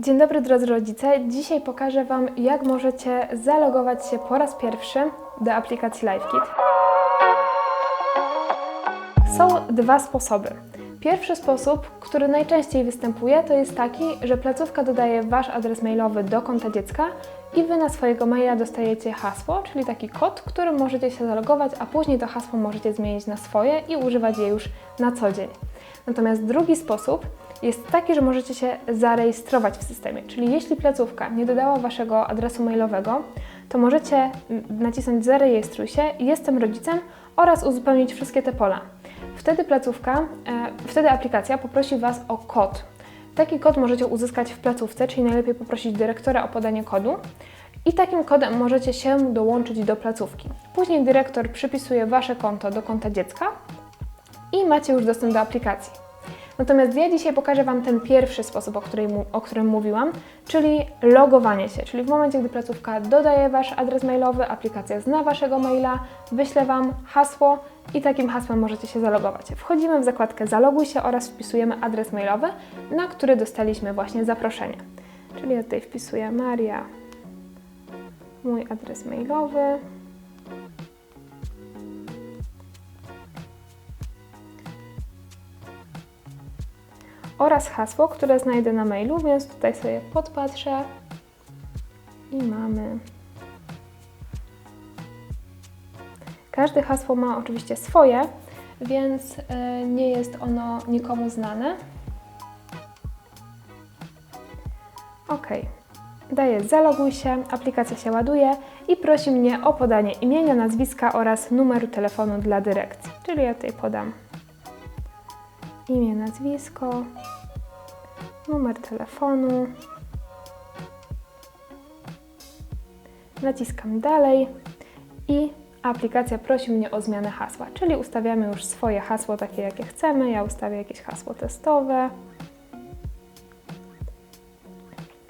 Dzień dobry drodzy rodzice. Dzisiaj pokażę Wam, jak możecie zalogować się po raz pierwszy do aplikacji LiveKit. Są dwa sposoby. Pierwszy sposób, który najczęściej występuje, to jest taki, że placówka dodaje Wasz adres mailowy do konta dziecka i Wy na swojego maila dostajecie hasło, czyli taki kod, którym możecie się zalogować, a później to hasło możecie zmienić na swoje i używać je już na co dzień. Natomiast drugi sposób jest taki, że możecie się zarejestrować w systemie. Czyli jeśli placówka nie dodała Waszego adresu mailowego, to możecie nacisnąć zarejestruj się, jestem rodzicem oraz uzupełnić wszystkie te pola. Wtedy placówka, e, wtedy aplikacja poprosi Was o kod. Taki kod możecie uzyskać w placówce, czyli najlepiej poprosić dyrektora o podanie kodu i takim kodem możecie się dołączyć do placówki. Później dyrektor przypisuje Wasze konto do konta dziecka i macie już dostęp do aplikacji. Natomiast ja dzisiaj pokażę Wam ten pierwszy sposób, o, której, o którym mówiłam, czyli logowanie się. Czyli w momencie, gdy placówka dodaje Wasz adres mailowy, aplikacja zna Waszego maila, wyśle Wam hasło i takim hasłem możecie się zalogować. Wchodzimy w zakładkę Zaloguj się oraz wpisujemy adres mailowy, na który dostaliśmy właśnie zaproszenie. Czyli ja tutaj wpisuję Maria, mój adres mailowy. Oraz hasło, które znajdę na mailu, więc tutaj sobie podpatrzę i mamy. Każde hasło ma oczywiście swoje, więc e, nie jest ono nikomu znane. OK. Daję zaloguj się, aplikacja się ładuje i prosi mnie o podanie imienia, nazwiska oraz numeru telefonu dla dyrekcji. Czyli ja tutaj podam imię, nazwisko, numer telefonu. Naciskam dalej i aplikacja prosi mnie o zmianę hasła, czyli ustawiamy już swoje hasło takie, jakie chcemy. Ja ustawię jakieś hasło testowe.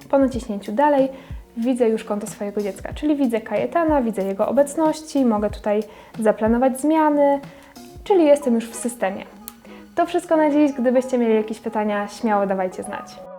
Po naciśnięciu dalej widzę już konto swojego dziecka, czyli widzę Kajetana, widzę jego obecności, mogę tutaj zaplanować zmiany, czyli jestem już w systemie. To wszystko na dziś. Gdybyście mieli jakieś pytania, śmiało dawajcie znać.